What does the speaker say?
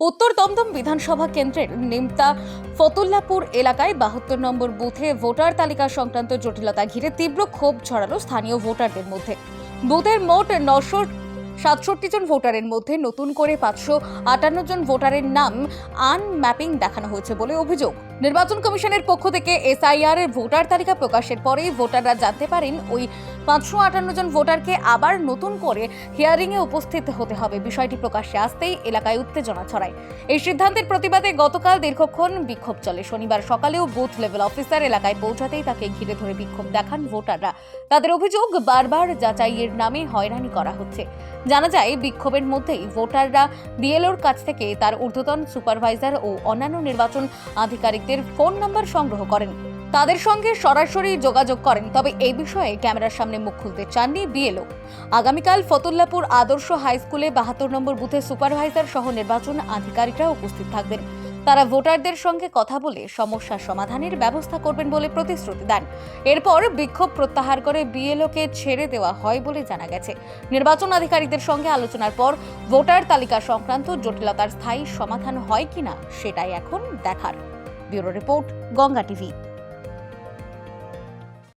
উত্তর দমদম বিধানসভা কেন্দ্রের নিমতা ফতুল্লাপুর এলাকায় বাহাত্তর নম্বর বুথে ভোটার তালিকা সংক্রান্ত জটিলতা ঘিরে তীব্র ক্ষোভ ছড়ালো স্থানীয় ভোটারদের মধ্যে। বুথের মোট নশো সাতষট্টি জন ভোটারের মধ্যে নতুন করে পাঁচশো আটান্ন জন ভোটারের নাম আন ম্যাপিং দেখানো হয়েছে বলে অভিযোগ। নির্বাচন কমিশনের পক্ষ থেকে এসআইআর এর ভোটার তালিকা প্রকাশের পরেই ভোটাররা জানতে পারেন ওই পাঁচশো আটান্ন জন ভোটারকে আবার নতুন করে হিয়ারিংয়ে উপস্থিত হতে হবে। বিষয়টি প্রকাশ্যে আসতেই এলাকায় উত্তেজনা ছড়ায়। এই সিদ্ধান্তের প্রতিবাদে গতকাল দীর্ঘক্ষণ বিক্ষোভ চলে। শনিবার সকালেও বুথ লেভেল অফিসার এলাকায় পৌঁছাতেই তাকে ঘিরে ধরে বিক্ষোভ দেখান ভোটাররা। তাদের অভিযোগ, বারবার যাচাইয়ের নামে হয়রানি করা হচ্ছে। জানা যায়, বিক্ষোভের মধ্যেই ভোটাররা বিএলওর কাছ থেকে তার ঊর্ধ্বতন সুপারভাইজার ও অন্যান্য নির্বাচন আধিকারিকদের ফোন নম্বর সংগ্রহ করেন। তাদের সঙ্গে সরাসরি যোগাযোগ করেন, তবে এই বিষয়ে ক্যামেরার সামনে মুখ খুলতে চাননি বিএলও। আগামীকাল ফতুল্লাপুর আদর্শ হাই স্কুলে বাহাত্তর নম্বর বুথে সুপারভাইজার সহ নির্বাচন আধিকারিকরা উপস্থিত থাকবেন। তারা ভোটারদের সঙ্গে কথা বলে সমস্যা সমাধানের ব্যবস্থা করবেন বলে প্রতিশ্রুতি দেন। এরপর বিক্ষোভ প্রত্যাহার করে বিএলওকে ছেড়ে দেওয়া হয় বলে জানা গেছে। নির্বাচন আধিকারিকদের সঙ্গে আলোচনার পর ভোটার তালিকা সংক্রান্ত জটিলতার স্থায়ী সমাধান হয় কিনা সেটাই এখন দেখার। Bureau report, Ganga TV.